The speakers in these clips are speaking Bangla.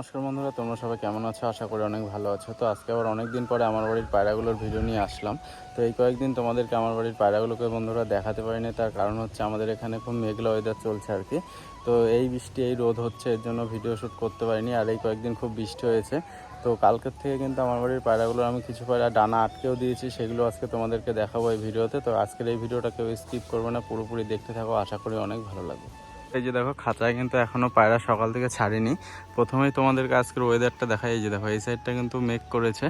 নমস্কার বন্ধুরা, তোমরা সবাই কেমন আছো? আশা করি অনেক ভালো আছো। তো আজকে আবার অনেক দিন পরে আমার বাড়ির পায়রাগুলোর ভিডিও নিয়ে আসলাম। তো এই কয়েকদিন তোমাদেরকে আমার বাড়ির পায়রাগুলোকে বন্ধুরা দেখাতে পারিনি, তার কারণ হচ্ছে আমাদের এখানে খুব মেঘলা ওয়েদার চলছে আর কি। তো এই বৃষ্টি, এই রোদ হচ্ছে, এর জন্য ভিডিও শ্যুট করতে পারিনি, আর এই কয়েকদিন খুব বৃষ্টি হয়েছে। তো কালকের থেকে কিন্তু আমার বাড়ির পায়রাগুলো আমি কিছু পায়রা ডানা আটকেও দিয়েছি, সেগুলো আজকে তোমাদেরকে দেখাবো এই ভিডিওতে তো। আজকের এই ভিডিওটা কেউ স্কিপ করবে না, পুরোপুরি দেখতে থাকো, আশা করি অনেক ভালো লাগবে। এই যে দেখো, খাঁচায় কিন্তু এখনও পায়রা সকাল থেকে ছাড়েনি। প্রথমেই তোমাদেরকে আজকের ওয়েদারটা দেখাই। এই যে দেখো, এই সাইডটা কিন্তু মেঘ করেছে,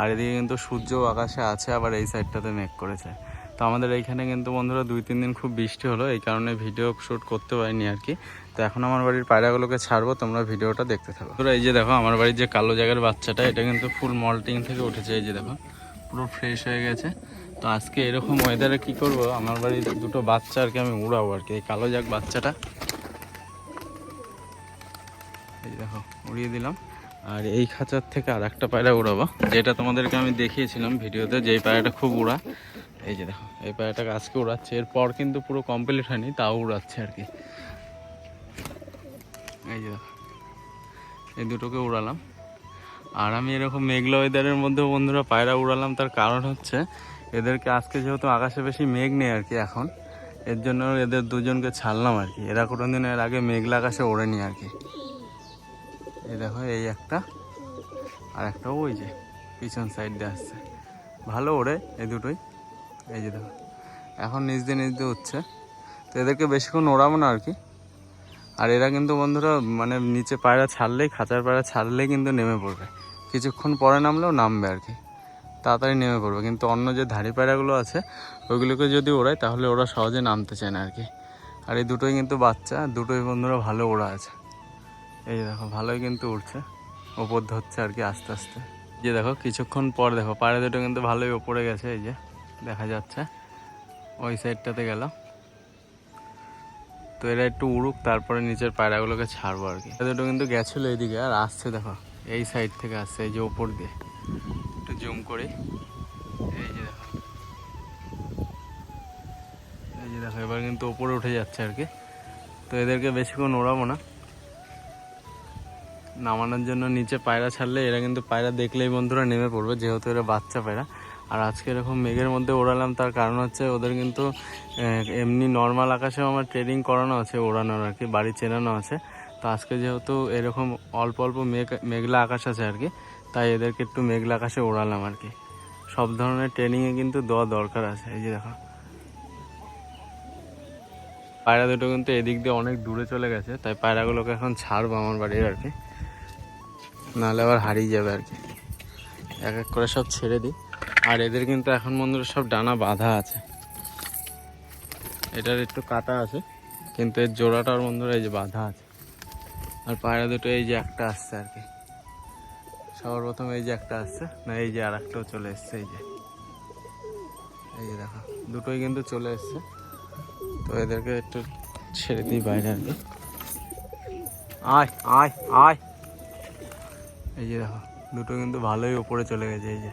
আর এদিকে কিন্তু সূর্য আকাশে আছে, আবার এই সাইডটাতে মেঘ করেছে। তো আমাদের এইখানে কিন্তু বন্ধুরা দুই, তিন দিন খুব বৃষ্টি হলো, এই কারণে ভিডিও শ্যুট করতে পারিনি আর কি। তো এখন আমার বাড়ির পায়রাগুলোকে ছাড়বো, তোমরা ভিডিওটা দেখতে থাকো। তোরা এই যে দেখো, আমার বাড়ির যে কালো জায়গার বাচ্চাটা, এটা কিন্তু ফুল মল্টিং থেকে উঠেছে, এই যে দেখো, পুরো ফ্রেশ হয়ে গেছে। তো আজকে এরকম ওয়েদারে কি করব? আমার বাড়ির দুটো বাচ্চা আর কি আমি উড়াবো আর কি। এই কালো জাগ বাচ্চাটা এই দেখো, উড়িয়ে দিলাম। আর এই খাঁচার থেকে আর একটা পায়রা উড়াবো, যেটা তোমাদেরকে আমি দেখিয়েছিলাম ভিডিওতে, যেই পায়রাটা খুব উড়া। এই যে দেখো, এই পায়রাটাকে আজকে উড়াচ্ছে। এরপর কিন্তু পুরো কমপ্লিট হয়নি, তাও উড়াচ্ছে আর কি। এই যে দেখো, এই দুটোকে উড়ালাম। আর আমি এরকম মেঘলা ওয়েদারের মধ্যে বন্ধুরা পায়রা উড়ালাম, তার কারণ হচ্ছে এদেরকে আজকে যেহেতু আকাশে বেশি মেঘ নেই আর কি এখন, এর জন্য এদের দুজনকে ছাড়লাম আর কি। এরা কোনোদিন এর আগে মেঘলা আকাশে ওড়েনি আর কি। দেখো, এই একটা, আর একটা ওই যে পিছন সাইড দিয়ে আসছে। ভালো ওড়ে এই দুটোই। এই যে দেখো, এখন নিচ দিয়ে নিচ দিয়ে উঠছে। তো এদেরকে বেশিক্ষণ ওড়াবো না আর কি। আর এরা কিন্তু বন্ধুরা মানে নিচে পায়রা ছাড়লেই, খাঁচার পায়রা ছাড়লেই কিন্তু নেমে পড়বে। কিছুক্ষণ পরে নামলেও নামবে আর কি। তাড়াতাড়ি নেমে পড়বে। কিন্তু অন্য যে ধাড়ি পায়রাগুলো আছে ওইগুলোকে যদি ওড়ায়, তাহলে ওরা সহজে নামতে চায় না আর কি। আর এই দুটোই কিন্তু বাচ্চা, দুটোই বন্ধুরা ভালো ওড়া আছে। এই দেখো, ভালোই কিন্তু উঠছে ওপর ধরছে আর কি আস্তে আস্তে। যে দেখো, কিছুক্ষণ পর দেখো পায়রা দুটো কিন্তু ভালোই ওপরে গেছে, এই যে দেখা যাচ্ছে। ওই সাইডটাতে গেল। তো এরা একটু উড়ুক, তারপরে নিচের পায়রাগুলোকে ছাড়বো আর কি। দুটো কিন্তু গেছিল এইদিকে, আর আসছে দেখো, এই সাইড থেকে আসছে, এই যে ওপর দিয়ে। একটু জুম করি। এই যে দেখো। এই যে দেখো, এবার কিন্তু ওপরে উঠে যাচ্ছে আর কি। তো এদেরকে বেশিক্ষণ ওড়াবো না। নামানোর জন্য নিচে পায়রা ছাড়লে এরা কিন্তু পায়রা দেখলেই বন্ধুরা নেমে পড়বে, যেহেতু এরা বাচ্চা পায়রা। আর আজকে এরকম মেঘের মধ্যে ওড়ালাম, তার কারণ হচ্ছে ওদের কিন্তু এমনি নর্মাল আকাশেও আমার ট্রেনিং করানো আছে ওড়ানোর আর কি, বাড়ি চেনানো আছে। তো আজকে যেহেতু এরকম অল্প অল্প মেঘ, মেঘলা আকাশ আছে আর কি, তাই এদেরকে একটু মেঘলা আকাশে ওড়ালাম আর কি। সব ধরনের ট্রেনিংয়ে কিন্তু দেওয়া দরকার আছে, এই যে দেখো। পায়রা দুটো কিন্তু এদিক দিয়ে অনেক দূরে চলে গেছে, তাই পায়রাগুলোকে এখন ছাড়বো আমার বাড়ির আর কি। নাহলে আবার হারিয়ে যাবে আর কি। এক এক করে সব ছেড়ে দিই। আর এদের কিন্তু এখন বন্ধুরা সব ডানা বাঁধা আছে। এটার একটু কাটা আছে, কিন্তু এর জোড়াটার বন্ধুরা এই যে বাঁধা আছে। আর পায়রা দুটো এই যে একটা আসছে আর কি। সবার প্রথম এই যে একটা আসছে, না এই যে আর একটাও চলে এসছে, এই যে। এই যে দেখো, দুটোই কিন্তু চলে এসছে। তো এদেরকে একটু ছেড়ে দিই বাইরে আর কি। আয় আয় আয়। এই যে দেখো দুটো কিন্তু ভালোই ওপরে চলে গেছে এই যে।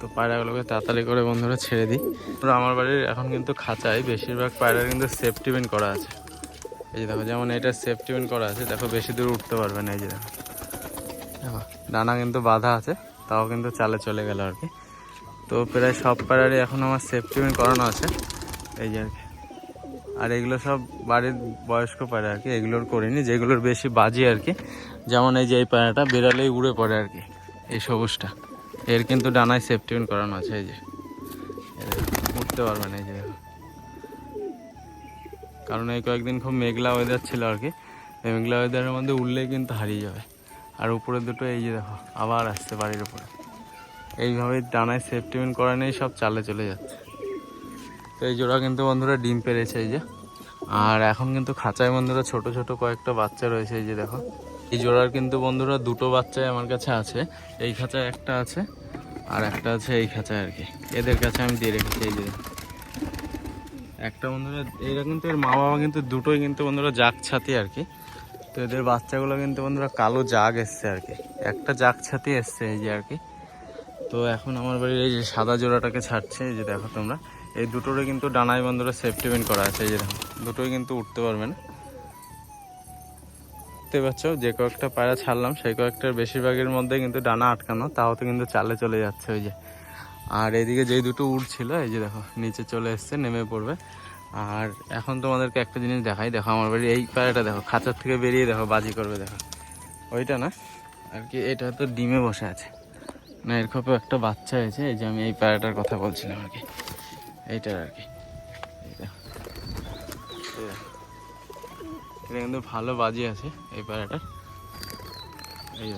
তো পায়রাগুলোকে তাড়াতাড়ি করে বন্ধুরা ছেড়ে দিই। তো আমার বাড়ির এখন কিন্তু খাঁচায় বেশিরভাগ পায়রা কিন্তু সেফটি পিন করা আছে। এই যে দেখো যেমন এটা সেফটি পিন করা আছে দেখো বেশি দূর উঠতে পারবে না এই যে দেখো। দেখো। ডানা কিন্তু বাঁধা আছে তাও কিন্তু চালে চলে গেল আর কি। তো প্রায় সব পায়রারই এখন আমার সেফটি পিন করানো আছে। এই যে আর কি। আর এগুলো সব বাড়ির বয়স্ক পায়রা আর কি, এগুলোর করিনি, যেগুলোর বেশি বাজি আর কি। যেমন এই যে এই পায়রাটা বেরালেই উড়ে পড়ে আর কি, এই সবুজটা। এর কিন্তু ডানায় সেফটিন করানো আছে, এই যে। উঠতে পারবে না এই যে কারণ এই কয়েকদিন খুব মেঘলা ওয়েদার ছিল আর কি, এই মেঘলা ওয়েদারের মধ্যে উঠলেই কিন্তু হারিয়ে যাবে। আর উপরে দুটো এই যে দেখো, আবার আসছে বাড়ির উপরে। এইভাবেই ডানায় সেফটিমেন্ট করা নেই সব চালে চলে যাচ্ছে। তো এই জোড়া কিন্তু বন্ধুরা ডিম পেরেছে, এই যে। আর এখন কিন্তু খাঁচায় বন্ধুরা ছোট ছোট কয়েকটা বাচ্চা রয়েছে, এই যে দেখো। এই জোড়ার কিন্তু বন্ধুরা দুটো বাচ্চাই আমার কাছে আছে। এই খাঁচায় একটা আছে আর একটা আছে এই খাঁচায় আর কি। এদের কাছে আমি দিয়ে রেখেছি, এই যে একটা বন্ধুরা এইটা কিন্তু, এর মা বাবা কিন্তু দুটোই কিন্তু বন্ধুরা জাগ ছাতি আর কি। তো এদের বাচ্চাগুলো কিন্তু বন্ধুরা কালো জাগ এসছে আর কি। একটা জাগ ছাতি এসছে, এই যে আর কি। তো এখন আমার বাড়ির এই যে সাদা জোড়াটাকে ছাড়ছে, এই যে দেখো তোমরা। এই দুটোরে কিন্তু ডানায় বন্ধুরা সেফটি বেন করা আছে, এই যে দেখো। দুটোই কিন্তু উঠতে পারবে না দেখতে পাচ্ছ, যে কয়েকটা পায়রা ছাড়লাম, সেই কয়েকটার বেশিরভাগের মধ্যে কিন্তু ডানা আটকানো, তাও তো কিন্তু চালে চলে যাচ্ছে ওই যে। আর এদিকে যেই দুটো উড়ছিল, এই যে দেখো, নিচে চলে এসছে, নেমে পড়বে। আর এখন তোমাদেরকে একটা জিনিস দেখাই, দেখো আমার বাড়ি, এই পায়রাটা দেখো, খাঁচার থেকে বেরিয়ে দেখো, বাজি করবে দেখো। ওইটা না, আর কি, এটা তো ডিমে বসে আছে। না, এর খোপে একটা বাচ্চা হয়েছে, এই যে আমি এই পায়রাটার কথা বলছিলাম আর কি। এইটার আর কি এই দেখো। এই দেখো। এটা কিন্তু ভালো বাজি আছে এই পায়রাটার এই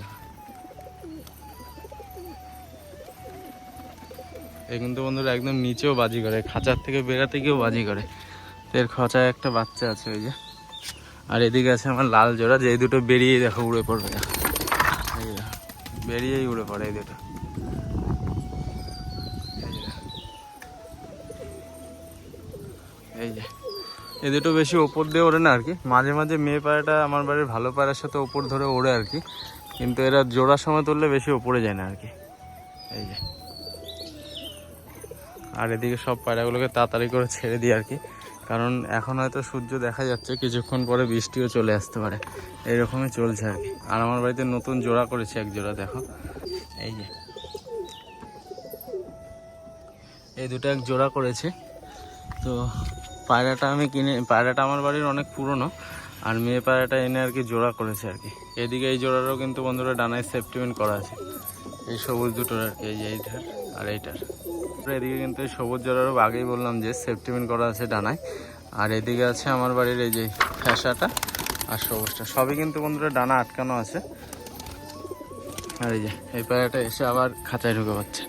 এই কিন্তু বন্ধুরা একদম নিচেও বাজি করে, খাঁচার থেকে বেরাতে গিয়েও বাজি করে। এর খচায় একটা বাচ্চা আছে ওই যে। আর এদিকে আছে আমার লাল জোড়া, যে দুটো বেরিয়ে দেখো উড়ে পড়বে। বেরিয়েই উড়ে পড়ে এই দুটো। এই দুটো বেশি ওপর দিয়ে ওড়ে না আর কি। মাঝে মাঝে মেয়ে পায়রাটা আমার বাড়ির ভালো পায়রার সাথে ওপর ধরে ওড়ে আর কি। কিন্তু এরা জোড়ার সময় তুললে বেশি ওপরে যায় না আর কি। এই যে। আর এদিকে সব পায়রাগুলোকে তাড়াতাড়ি করে ছেড়ে দিই আর কি। কারণ এখন হয়তো সূর্য দেখা যাচ্ছে, কিছুক্ষণ পরে বৃষ্টিও চলে আসতে পারে। এইরকমই চলছে আর কি। আর আমার বাড়িতে নতুন জোড়া করেছে এক জোড়া, দেখো। এই যে। এই দুটো এক জোড়া করেছে। তো পায়রাটা আমি কিনে, পায়রাটা আমার বাড়ির অনেক পুরনো, আর মেয়ে পায়রাটা এনে আর কি জোড়া করেছে আর কি। এদিকে এই জোড়ারও কিন্তু বন্ধুরা ডানায় সেফটিমেন্ট করা আছে। এই সবুজ দুটোর আর কি, এই এইটার আর এইটার। এদিকে কিন্তু এই সবুজ জোড়ারও আগেই বললাম যে সেফটিমেন্ট করা আছে ডানায়। আর এদিকে আছে আমার বাড়ির এই যে ফ্যাসাটা আর সবুজটা। সবই কিন্তু বন্ধুরা ডানা আটকানো আছে। আর এই যে, এই পায়রাটা এসে আবার খাঁচায় ঢুকে পাচ্ছে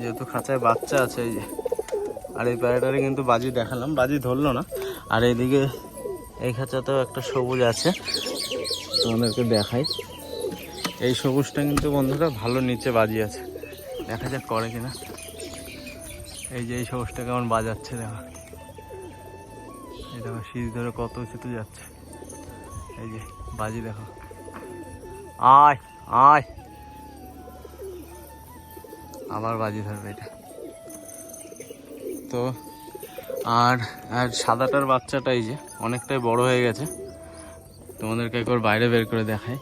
যেহেতু খাঁচায় বাচ্চা আছে, এই যে। আর এই পায়রাটারে কিন্তু বাজি দেখালাম। বাজি ধরলো না। আর এইদিকে এই খাঁচাতেও একটা সবুজ আছে। তোমাদেরকে দেখাই। এই সবুজটা কিন্তু বন্ধুরা ভালো নিচে বাজি আছে। দেখা যাক করে কিনা। এই যে এই সবুজটা কেমন বাজাচ্ছে, দেখো। এই দেখো, শীত ধরে কত উঁচুতে যাচ্ছে। এই যে, বাজি দেখো। আয় আয়। আবার বাজি ধরবে এটা। তো আর আর সাদাটার বাচ্চাটা এই যে অনেকটাই বড় হয়ে গেছে। তোমাদেরকে একবার বাইরে বের করে দেখাই।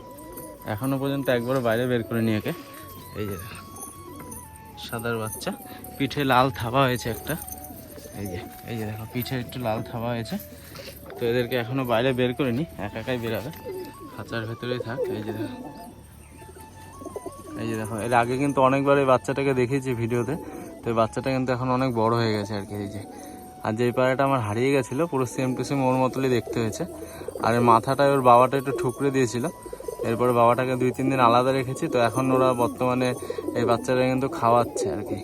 এখনও পর্যন্ত একবার বাইরে বের করে নিয়ে একে। এই যে। সাদার বাচ্চা। পিঠে লাল থাবা হয়েছে একটা। এই যে এই যে দেখো, পিঠে একটু লাল থাবা হয়েছে। তো এদেরকে এখনও বাইরে বের করে নি, একা একাই বেরাবে। খাঁচার ভেতরেই থাক, এই যে দেখো। এই যে দেখো, এর আগে কিন্তু অনেকবার এই বাচ্চাটাকে দেখিয়েছি ভিডিওতে। তো এই বাচ্চাটা কিন্তু এখন অনেক বড় হয়ে গেছে আর কি, এই যে। আর যে পায়রাটা আমার হারিয়ে গেছিল, পুরো সেম টু সেম ওর মতোই দেখতে হয়েছে। আর এর মাথাটায় ওর বাবাটা একটু ঠুকরে দিয়েছিল। এরপরে বাবাটাকে দুই তিন দিন আলাদা রেখেছি, তো এখন ওরা বর্তমানে এই বাচ্চারা কিন্তু খাওয়াচ্ছে আর কি।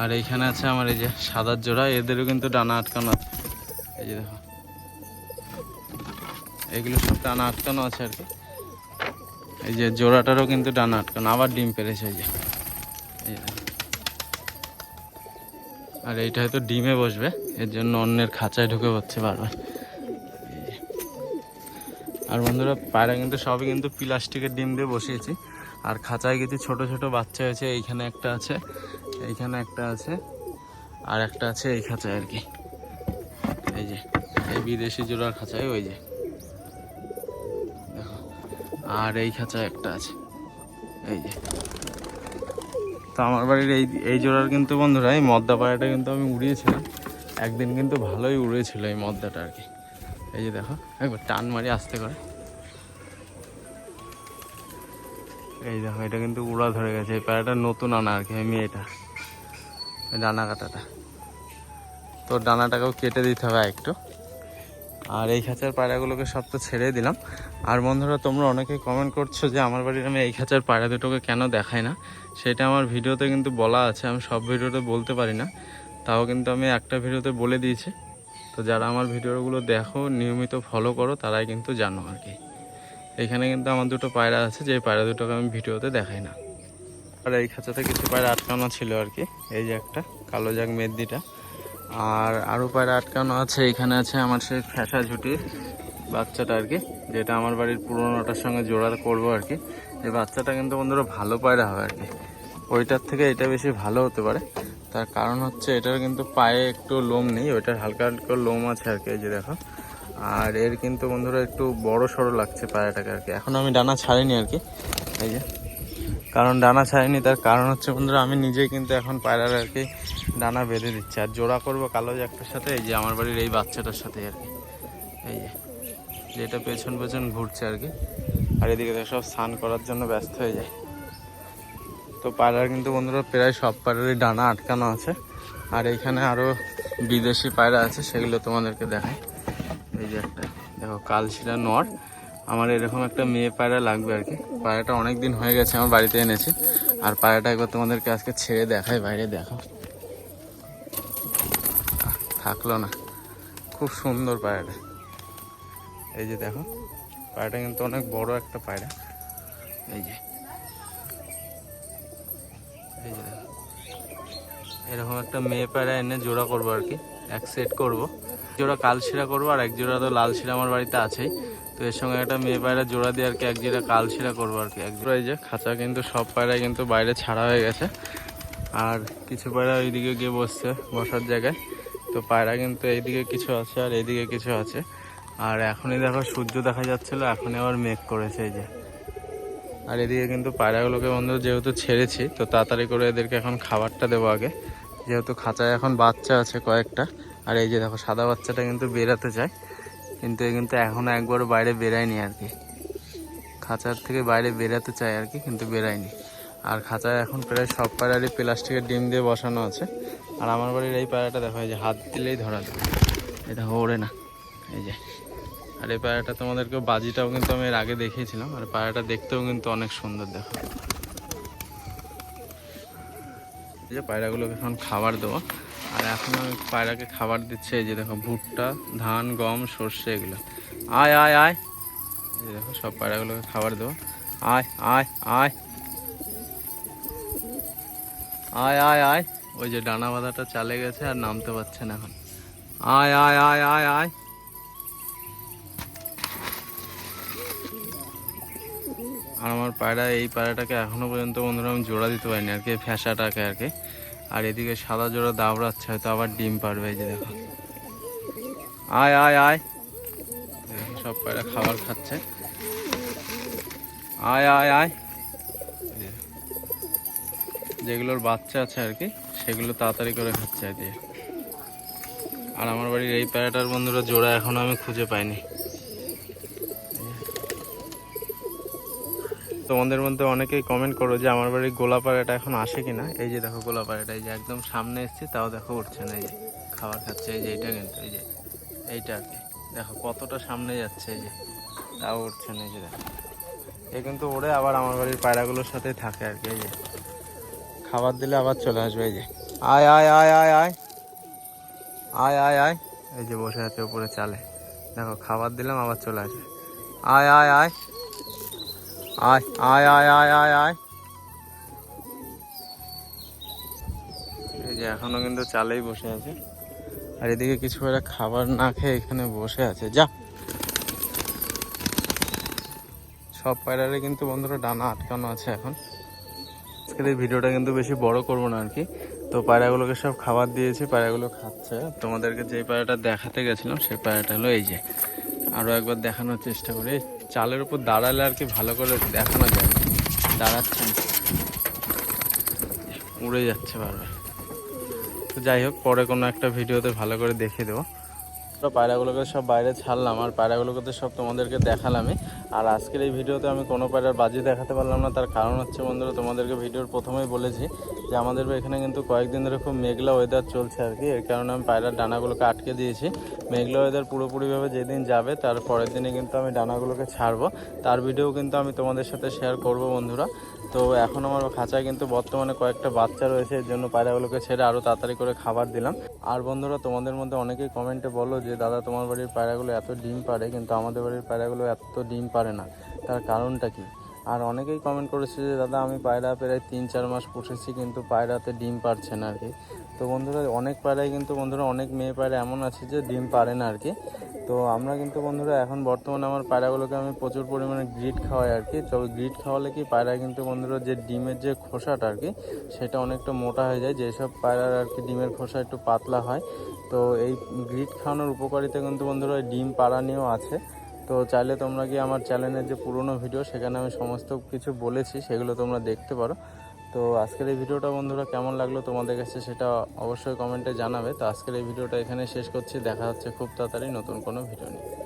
আর এইখানে আছে আমার এই যে সাদার জোড়া, এদেরও কিন্তু ডানা আটকানো আছে। এই যে দেখো। এগুলো সব ডানা আটকানো আছে আর কি। এই যে জোড়াটারও কিন্তু ডানা আটকানো, আবার ডিম পেরেছে এই যে। আর এইটা হয়তো ডিমে বসবে, এর জন্য অন্যের খাঁচায় ঢুকে পড়ছে বারবার। আর বন্ধুরা, পায়রা কিন্তু সবই কিন্তু প্লাস্টিকের ডিম দিয়ে বসিয়েছি। আর খাঁচায় কিছু ছোট ছোট বাচ্চা হয়েছে, এইখানে একটা আছে, এইখানে একটা আছে, আর একটা আছে এই খাঁচায় আর কি। এই যে, এই বিদেশি জোড়ার খাঁচায় ওই যে। দেখো, আর এই খাঁচায় একটা আছে, এই যে। তো আমার বাড়ির এই এই জোড়ার কিন্তু বন্ধুরা, এই মদ্দা পায়রাটা কিন্তু আমি উড়িয়েছিলাম। একদিন কিন্তু ভালোই উড়েছিল এই মদ্দাটা আর কি। এই যে দেখো, একবার টান মারি আসতে করে। এই দেখো, এটা কিন্তু উড়া ধরে গেছে। এই পায়রাটা নতুন আনা আর কি আমি এটা ডানা কাটাটা। তো ডানাটাকেও কেটে দিতে হবে একটু। আর এই খাঁচার পায়রাগুলোকে সব তো ছেড়ে দিলাম। আর বন্ধুরা, তোমরা অনেকে কমেন্ট করছ যে আমার বাড়ির আমি এই খাঁচার পায়রা দুটোকে কেন দেখাই না? সেটা আমার ভিডিওতে কিন্তু বলা আছে, আমি সব ভিডিওতে বলতে পারি না। তাও কিন্তু আমি একটা ভিডিওতে বলে দিয়েছি। তো যারা আমার ভিডিওগুলো দেখো, নিয়মিত ফলো করো, তারাই কিন্তু জানো আর কি। এখানে কিন্তু আমার দুটো পায়রা আছে, যে পায়রা দুটোকে আমি ভিডিওতে দেখাই না। আর এই খাঁচাতে কিছু পায়রা আটকানো ছিল আর কি। এই যে একটা, কালো জাগ মেদিটা আর আরও পায়রা আটকানো আছে, এখানে আছে আমার সেই ফ্যাসা ঝুটির বাচ্চাটা আর কি, যেটা আমার বাড়ির পুরোনোটার সঙ্গে জোড়া করব আর কি। এই বাচ্চাটা কিন্তু বন্ধুরা ভালো পায়রা হবে আর কি। ওইটার থেকে এটা বেশি ভালো হতে পারে। তার কারণ হচ্ছে এটার কিন্তু পায়ে একটু লোম নেই, ওইটার হালকা হালকা লোম আছে আর কি, এই যে দেখো। আর এর কিন্তু বন্ধুরা একটু বড় সড়ো লাগছে পায়রাটাকে আর কি। এখন আমি ডানা ছাড়িনি আর কি, এই যে। কারণ ডানা ছাড়িনি, তার কারণ হচ্ছে বন্ধুরা, আমি নিজেই কিন্তু এখন পায়রার আর কি ডানা বেঁধে দিচ্ছি। আর জোড়া করব কালো একটার সাথে, এই যে আমার বাড়ির এই বাচ্চাটার সাথে আর কি। এই যে, যেটা পেছন পেছন ঘুরছে আর কি। আর এদিকে দেখো, সব স্নান করার জন্য ব্যস্ত হয়ে যায়। তো পায়রার কিন্তু বন্ধুরা, প্রায় সব পায়রারই ডানা আটকানো আছে। আর এইখানে আরও বিদেশি পায়রা আছে, সেগুলো তোমাদেরকে দেখায় এই যে একটা, দেখো, কালশিরা নর। আমার এরকম একটা মেয়ে পায়রা লাগবে আর কি। পায়রাটা অনেক দিন হয়ে গেছে, আমার বাড়িতে এনেছি। আর পায়রাটা একবার তোমাদেরকে আজকে ছেড়ে দেখাই, বাইরে দেখো। থাকল না। খুব সুন্দর পায়রাটা। এই যে দেখো, পায়রাটা কিন্তু অনেক বড় একটা পায়রা। এই যে। এই যে। এরকম একটা মেয়ে পায়রা এনে জোড়া করব আর কি। এক সেট করব। জোড়া কালশিরা করব আর এক জোড়া তো লাল শিরা আমার বাড়িতে আছেই। তো এর সঙ্গে একটা মেয়ে পায়রা জোড়া দিয়ে আর কি এক জোড়া কালশিরা করব আর কি। এক জোড়া এই যে খাঁচা কিন্তু সব পায়রাই কিন্তু বাইরে ছাড়া হয়ে গেছে। আর কিছু পায়রা ওইদিকে গিয়ে বসছে বসার জায়গায়। তো পায়রা কিন্তু এইদিকে কিছু আছে আর এইদিকে কিছু আছে। আর এখনই দেখো সূর্য দেখা যাচ্ছিল, এখনই আবার মেঘ করেছে এই যে। আর এদিকে কিন্তু পায়রাগুলোকে বন্ধু যেহেতু ছেড়েছি, তো তাড়াতাড়ি করে এদেরকে এখন খাবারটা দেবো আগে। যেহেতু খাঁচায় এখন বাচ্চা আছে কয়েকটা, আর এই যে দেখো সাদা বাচ্চাটা কিন্তু বেরাতে চায়, কিন্তু এ কিন্তু এখনও একবারও বাইরে বেরায়নি আর কি। খাঁচার থেকে বাইরে বেরাতে চায় আর কি, কিন্তু বেরায়নি। আর খাঁচায় এখন প্রায় সব পায়রারই প্লাস্টিকের ডিম দিয়ে বসানো আছে। আর আমার বাড়ির এই পায়রাটা দেখো, এই যে হাত দিলেই ধরা দেবে এটা ওড়ে না। এই যে। আর এই পায়রাটা তোমাদেরকে বাজিটাও কিন্তু আমি এর আগে দেখিয়েছিলাম, আর পায়রাটা দেখতেও কিন্তু অনেক সুন্দর দেখো এই যে পায়রাগুলোকে এখন খাবার দেবো। আর এখন পায়রাকে খাবার দিচ্ছে যে দেখো ভুট্টা, ধান, গম, সর্ষে এগুলো। আয় আয় আয়। এই দেখো সব পায়রাগুলোকে খাবার দেবো। আয় আয় আয়। আয় আয় আয়। ওই যে ডানা বাঁধাটা চালে গেছে আর নামতে পারছে না এখন। আয় আয় আয় আয় আয়। আর আমার পায়রা, এই পায়রাটাকে এখনও পর্যন্ত বন্ধুরা আমি জোড়া দিতে পারিনি, আর কি ফ্যাসাটাকে আর কি। আর এদিকে সাদা জোড়া দাবড়াচ্ছে হয়তো আবার ডিম পারবে, এই যে দেখো। আয় আয় আয়। সব পায়রা খাবার খাচ্ছে। আয় আয় আয়। যেগুলোর বাচ্চা আছে আর কি, সেগুলো তাড়াতাড়ি করে খাচ্ছে আর কি। আর আমার বাড়ির এই পায়রাটার বন্ধুরা জোড়া এখনও আমি খুঁজে পাইনি। তোমাদের মধ্যে অনেকেই কমেন্ট করো যে আমার বাড়ির গোলা পাড়াটা এখন আসে কিনা? এই যে দেখো গোলা পাড়াটা এই যে একদম সামনে এসছে, তাও দেখো উঠছে না, এই যে খাবার খাচ্ছে, এই যে এইটা কিন্তু, এই যে এইটা আর কি। দেখো কতটা সামনে যাচ্ছে, এই যে তাও উঠছে না, এই যে দেখো। এ কিন্তু ওড়ে আবার আমার বাড়ির পায়রাগুলোর সাথে থাকে আর কি, এই যে। খাবার দিলে আবার চলে আসবে, এই যে। আয় আয় আয় আয় আয়। আয় আয় আয়। এই যে বসে আছে উপরে চালে। দেখো খাবার দিলাম, আবার চলে আসবে। আয় আয় আয়। আয় আয় আয় আয় আয় আয় এই যে এখনও কিন্তু চালেই বসে আছে। আর এদিকে কিছু এরা খাবার না খেয়ে এখানে বসে আছে। যা। সব পায়রারে কিন্তু বন্ধুরা ডানা আটকানো আছে এখন। আজকের এই ভিডিওটা কিন্তু বেশি বড় করব না আর কি। তো পায়রাগুলোকে সব খাবার দিয়েছি, পায়রাগুলো খাচ্ছে। তোমাদেরকে যে পায়রাটা দেখাতে গেছিলাম সেই পায়রাটা হলো এই যে। আরও একবার দেখানোর চেষ্টা করি। চালের উপর দাঁড়ালে আর কি ভালো করে দেখানো যায় না। দাঁড়াচ্ছে উড়ে যাচ্ছে বারবার। তো যাই হোক, পরে কোনো একটা ভিডিওতে ভালো করে দেখিয়ে দেবো। তো পায়রাগুলোকে সব বাইরে ছাড়লাম, আর পায়রাগুলোকে তো সব তোমাদেরকে দেখালামই। আর আজকের এই ভিডিওতে আমি কোনো পায়রার বাজি দেখাতে পারলাম না। তার কারণ হচ্ছে বন্ধুরা, তোমাদেরকে ভিডিওর প্রথমেই বলেছি যে আমাদের এখানে কিন্তু কয়েকদিন ধরে খুব মেঘলা ওয়েদার চলছে আর কি। এর কারণে আমি পায়রার ডানাগুলোকে আটকে দিয়েছি। মেঘলা ওয়েদার পুরোপুরিভাবে যেদিন যাবে, তার পরের দিনে কিন্তু আমি ডানাগুলোকে ছাড়বো। তার ভিডিও কিন্তু আমি তোমাদের সাথে শেয়ার করব বন্ধুরা। তো এখন আমার খাঁচায় কিন্তু বর্তমানে কয়েকটা বাচ্চা রয়েছে, এর জন্য পায়রাগুলোকে ছেড়ে আরও তাড়াতাড়ি করে খাবার দিলাম। আর বন্ধুরা, তোমাদের মধ্যে অনেকেই কমেন্টে বলো যে, দাদা, তোমার বাড়ির পায়রাগুলো এত ডিম পারে কিন্তু আমাদের বাড়ির পায়রাগুলো এত ডিম পারে না। তার কারণটা কি? আর অনেকেই কমেন্ট করেছে যে, দাদা, আমি পায়রা প্রায় তিন, চার মাস পুষেছি, কিন্তু পায়রাতে ডিম পারছে না আর কি তো বন্ধুরা, অনেক পায়রাই কিন্তু বন্ধুরা, অনেক মেয়ে পায়রা এমন আছে যে, ডিম পারে না আর কি তো আমরা কিন্তু বন্ধুরা, এখন বর্তমানে আমার পায়রাগুলোকে আমি প্রচুর পরিমাণে গ্রিড খাওয়াই আর কি তবে গ্রিড খাওয়ালে কি, পায়রা কিন্তু বন্ধুরা, যে ডিমের যে খোসাটা আর কি সেটা অনেকটা মোটা হয়ে যায়। যেসব পায়রার আর কি ডিমের খোসা একটু পাতলা হয়, তো এই গ্রিড খাওয়ানোর উপকারিতা কিন্তু বন্ধুরা, ডিম পাড়া নিয়েও আছে। তো চাইলে তোমরা কি আমার চ্যানেলের যে পুরনো ভিডিও, সেখানে আমি সমস্ত কিছু বলেছি, সেগুলো তোমরা দেখতে পারো। তো আজকের এই ভিডিওটা বন্ধুরা কেমন লাগল তোমাদের কাছে সেটা অবশ্যই কমেন্টে জানাবে। তো আজকের এই ভিডিওটা এখানে শেষ করছি। দেখা হচ্ছে খুব তাড়াতাড়ি নতুন কোনো ভিডিও নিয়ে।